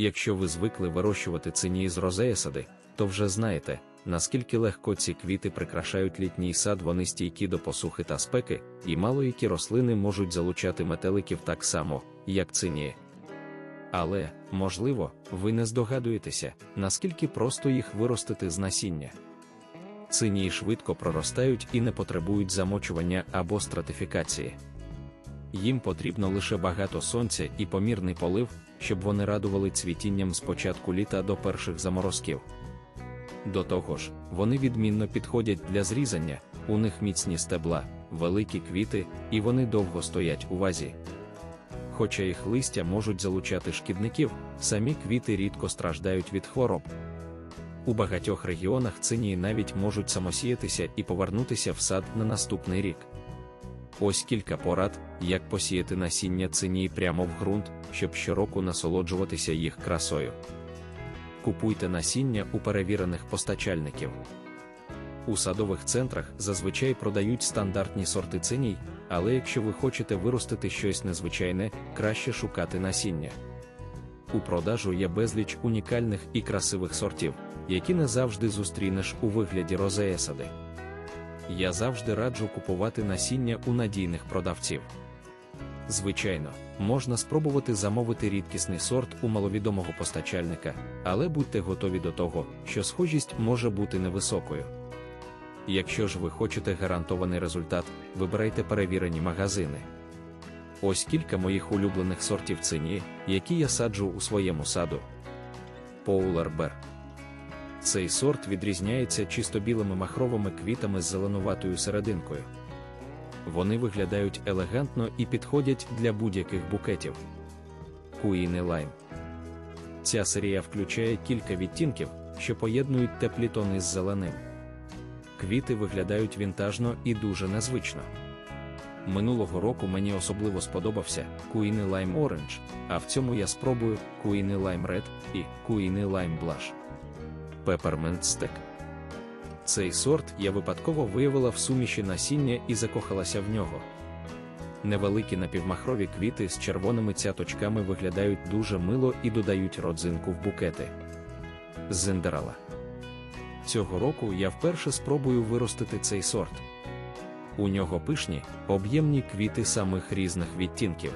Якщо ви звикли вирощувати цинії з розеясади, то вже знаєте, наскільки легко ці квіти прикрашають літній сад, вони стійкі до посухи та спеки, і мало які рослини можуть залучати метеликів так само, як цинії. Але, можливо, ви не здогадуєтеся, наскільки просто їх виростити з насіння. Цинії швидко проростають і не потребують замочування або стратифікації. Їм потрібно лише багато сонця і помірний полив, щоб вони радували цвітінням з початку літа до перших заморозків. До того ж, вони відмінно підходять для зрізання, у них міцні стебла, великі квіти, і вони довго стоять у вазі. Хоча їх листя можуть залучати шкідників, самі квіти рідко страждають від хвороб. У багатьох регіонах цинії навіть можуть самосіятися і повернутися в сад на наступний рік. Ось кілька порад, як посіяти насіння цинії прямо в ґрунт, щоб щороку насолоджуватися їх красою. Купуйте насіння у перевірених постачальників. У садових центрах зазвичай продають стандартні сорти циній, але якщо ви хочете виростити щось незвичайне, краще шукати насіння. У продажу є безліч унікальних і красивих сортів, які не завжди зустрінеш у вигляді розеясади. Я завжди раджу купувати насіння у надійних продавців. Звичайно, можна спробувати замовити рідкісний сорт у маловідомого постачальника, але будьте готові до того, що схожість може бути невисокою. Якщо ж ви хочете гарантований результат, вибирайте перевірені магазини. Ось кілька моїх улюблених сортів цині, які я саджу у своєму саду. Поулер Бер. Цей сорт відрізняється чисто білими махровими квітами з зеленуватою серединкою. Вони виглядають елегантно і підходять для будь-яких букетів. Куїни лайм. Ця серія включає кілька відтінків, що поєднують теплі тони з зеленим. Квіти виглядають вінтажно і дуже незвично. Минулого року мені особливо сподобався Куїни Lime Orange, а в цьому я спробую Куїни Lime Red і Куїни Lime Blush. Peppermint Stick. Цей сорт я випадково виявила в суміші насіння і закохалася в нього. Невеликі напівмахрові квіти з червоними цяточками виглядають дуже мило і додають родзинку в букети. Зиндерала. Цього року я вперше спробую виростити цей сорт. У нього пишні, об'ємні квіти самих різних відтінків.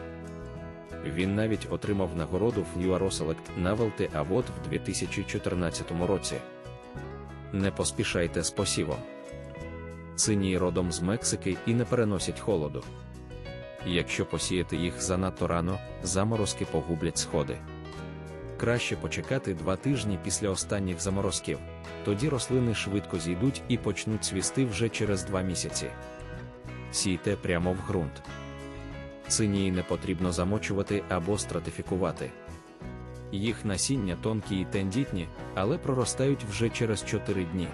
Він навіть отримав нагороду в Select Novelty Award в 2014 році. Не поспішайте з посівом. Цинії родом з Мексики і не переносять холоду. Якщо посіяти їх занадто рано, заморозки погублять сходи. Краще почекати два тижні після останніх заморозків, тоді рослини швидко зійдуть і почнуть цвісти вже через два місяці. Сійте прямо в ґрунт. Цинії не потрібно замочувати або стратифікувати. Їх насіння тонкі і тендітні, але проростають вже через 4 дні.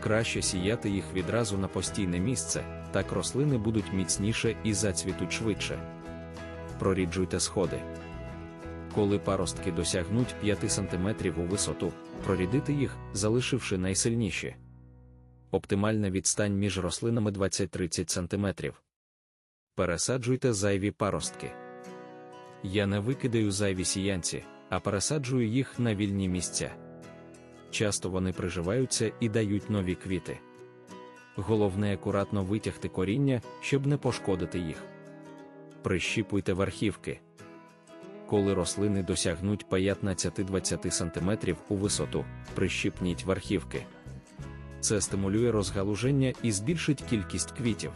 Краще сіяти їх відразу на постійне місце, так рослини будуть міцніше і зацвітуть швидше. Проріджуйте сходи. Коли паростки досягнуть 5 см у висоту, прорідити їх, залишивши найсильніші. Оптимальна відстань між рослинами 20-30 см. Пересаджуйте зайві паростки. Я не викидаю зайві сіянці, а пересаджую їх на вільні місця. Часто вони приживаються і дають нові квіти. Головне акуратно витягти коріння, щоб не пошкодити їх. Прищіпуйте верхівки. Коли рослини досягнуть 15-20 см у висоту, прищіпніть верхівки. Це стимулює розгалуження і збільшить кількість квітів.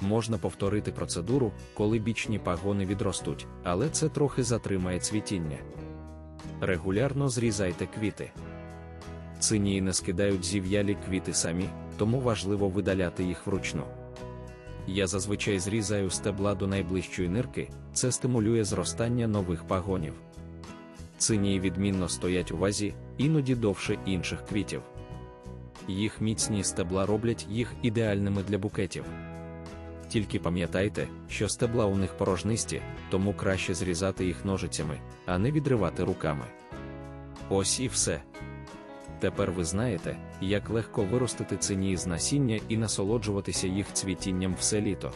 Можна повторити процедуру, коли бічні пагони відростуть, але це трохи затримає цвітіння. Регулярно зрізайте квіти. Цинії не скидають зів'ялі квіти самі, тому важливо видаляти їх вручну. Я зазвичай зрізаю стебла до найближчої нирки, це стимулює зростання нових пагонів. Цинії відмінно стоять у вазі, іноді довше інших квітів. Їх міцні стебла роблять їх ідеальними для букетів. Тільки пам'ятайте, що стебла у них порожнисті, тому краще зрізати їх ножицями, а не відривати руками. Ось і все. Тепер ви знаєте, як легко виростити цині з насіння і насолоджуватися їх цвітінням все літо.